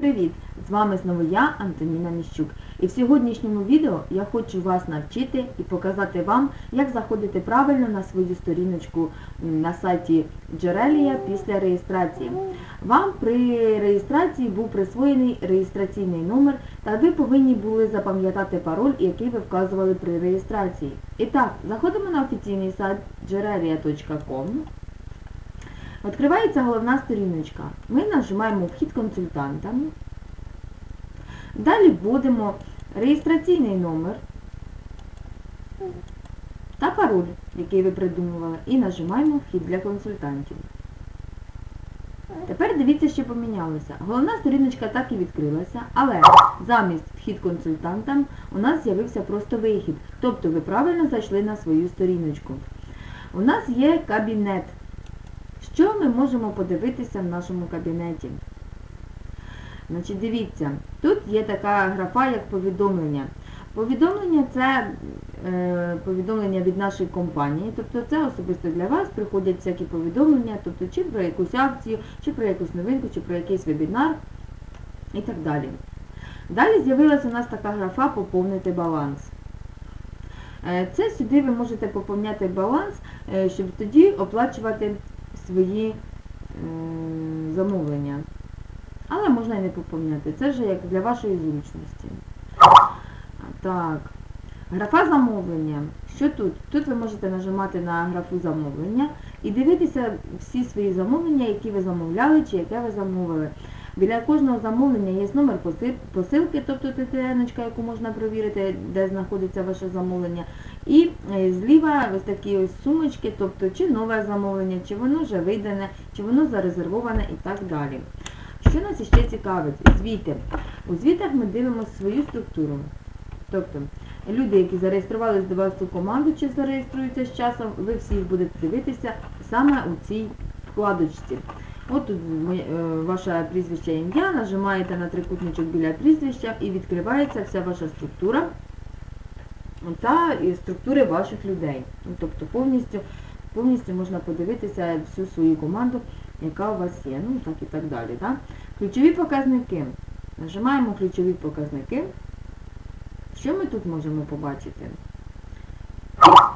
Привіт! З вами знову я, Антоніна Міщук. І в сьогоднішньому відео я хочу вас навчити і показати вам, як заходити правильно на свою сторіночку на сайті Джерелія після реєстрації. Вам при реєстрації був присвоєний реєстраційний номер, та ви повинні були запам'ятати пароль, який ви вказували при реєстрації. І так, заходимо на офіційний сайт jerelia.com. Відкривається головна сторіночка. Ми нажимаємо Вхід консультантам. Далі вводимо реєстраційний номер та пароль, який ви придумували, і нажимаємо Вхід для консультантів. Тепер дивіться, що помінялося. Головна сторіночка так і відкрилася, але замість вхід консультантам у нас з'явився просто вихід. Тобто ви правильно зайшли на свою сторіночку. У нас є кабінет. Що ми можемо подивитися в нашому кабінеті? Значить, дивіться, тут є така графа, як повідомлення. Повідомлення це е, повідомлення від нашої компанії, тобто це особисто для вас приходять всякі повідомлення, тобто чи про якусь акцію, чи про якусь новинку, чи про якийсь вебінар і так далі. Далі з'явилася у нас така графа Поповнити баланс. Е, Це сюди ви можете поповняти баланс, е, щоб тоді оплачувати свої е, замовлення. Але можна і не поповняти. Це вже як для вашої зручності. Так. Графа замовлення. Що тут? Тут ви можете нажимати на графу замовлення і дивитися всі свої замовлення, які ви замовляли чи яке ви замовили. Біля кожного замовлення є номер посилки, тобто ТТН, яку можна перевірити, де знаходиться ваше замовлення. І е, зліва ось такі ось сумочки, тобто чи нове замовлення, чи воно вже видане, чи воно зарезервоване і так далі. Що нас ще цікавить? Звіти. У звітах ми дивимося свою структуру. Тобто, люди, які зареєструвалися до вас у команду чи зареєструються з часом, ви всі їх будете дивитися саме у цій вкладочці. От тут е, ваше прізвище ім'я, нажимаєте на трикутничок біля прізвища і відкривається вся ваша структура та і структури ваших людей. Ну, Тобто повністю, повністю можна подивитися всю свою команду, яка у вас є. Ну так і так далі. Да? Ключові показники. Нажимаємо ключові показники. Що ми тут можемо побачити?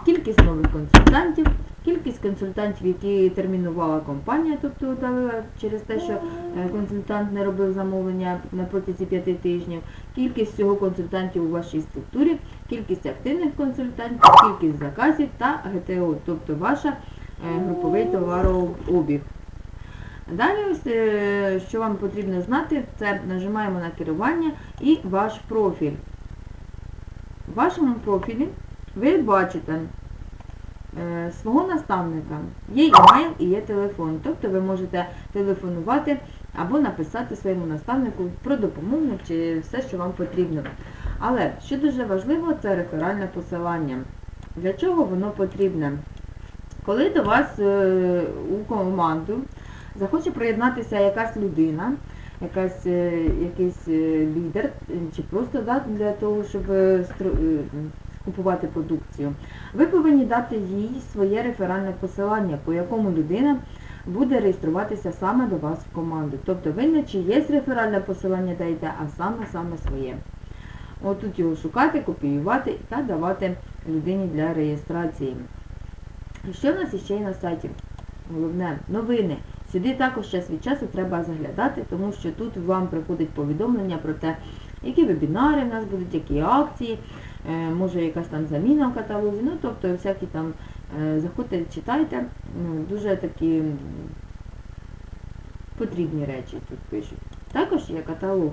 Кількість нових консультантів, кількість консультантів, які термінувала компанія, тобто через те, що е, консультант не робив замовлення на протязі п'яти тижнів, кількість всього консультантів у вашій структурі, кількість активних консультантів, кількість заказів та ГТО, тобто ваш груповий товарообіг. Далі, ось, е, що вам потрібно знати, це нажимаємо на керування і ваш профіль. В вашому профілі ви бачите е, свого наставника. Є емейл і є телефон. Тобто ви можете телефонувати або написати своєму наставнику про допомогу чи все, що вам потрібно. Але що дуже важливо, це реферальне посилання. Для чого воно потрібне? Коли до вас е, у команду захоче приєднатися якась людина, якась, е, якийсь е, лідер, е, чи просто да, для того, щоб е, е, купувати продукцію, ви повинні дати їй своє реферальне посилання, по якому людина буде реєструватися саме до вас в команду. Тобто ви не чиєсь реферальне посилання даєте, а саме-саме своє. Отут його шукати, копіювати та давати людині для реєстрації. Що в нас іще є на сайті? Головне, новини. Сюди також час від часу треба заглядати, тому що тут вам приходить повідомлення про те, які вебінари в нас будуть, які акції, може якась там заміна в каталозі, ну тобто всякі там е, заходьте, читайте, ну, дуже такі потрібні речі тут пишуть. Також є каталог.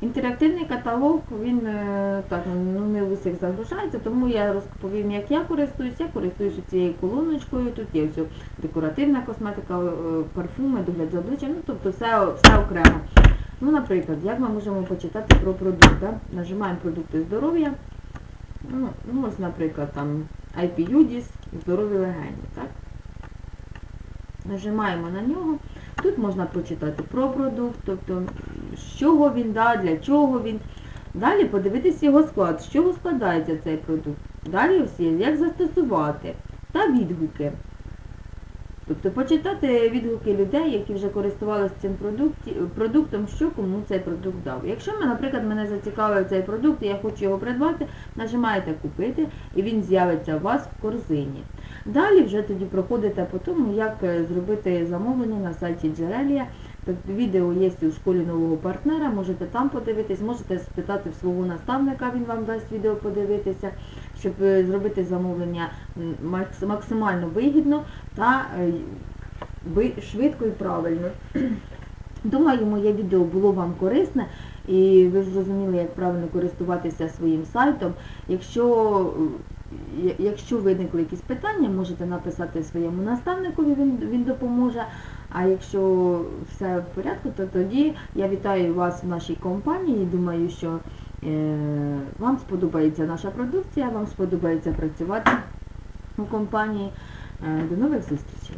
Інтерактивний каталог, він е, так, ну, не в усіх загружається, тому я розповім, як я користуюсь. Я користуюся цією колоночкою, тут є все декоративна косметика, е, парфуми, догляд за обличчям, ну тобто все, все окремо. Ну, наприклад, як ми можемо почитати про продукт, да? нажимаємо продукти здоров'я. Ну, ну, ось, наприклад, там IP UDIS, здорові легені, так? Нажимаємо на нього. Тут можна прочитати про продукт, тобто з чого він, да, для чого він. Далі подивитись його склад, з чого складається цей продукт. Далі є, як застосувати та відгуки. Тобто почитати відгуки людей, які вже користувалися цим продуктом, що кому цей продукт дав. Якщо, наприклад, мене зацікавив цей продукт і я хочу його придбати, нажимаєте купити і він з'явиться у вас в корзині. Далі вже тоді проходите по тому, як е, зробити замовлення на сайті Джерелія. Тобто відео є у школі нового партнера, можете там подивитись, можете спитати в свого наставника, він вам дасть відео подивитися, щоб е, зробити замовлення максимально вигідно та е, швидко і правильно. Думаю, моє відео було вам корисне і ви зрозуміли, як правильно користуватися своїм сайтом. Якщо, якщо виникли якісь питання, можете написати своєму наставникові, він, він допоможе. А якщо все в порядку, то тоді я вітаю вас в нашій компанії. Думаю, що вам сподобається наша продукція, вам сподобається працювати у компанії. Е, До нових зустрічей!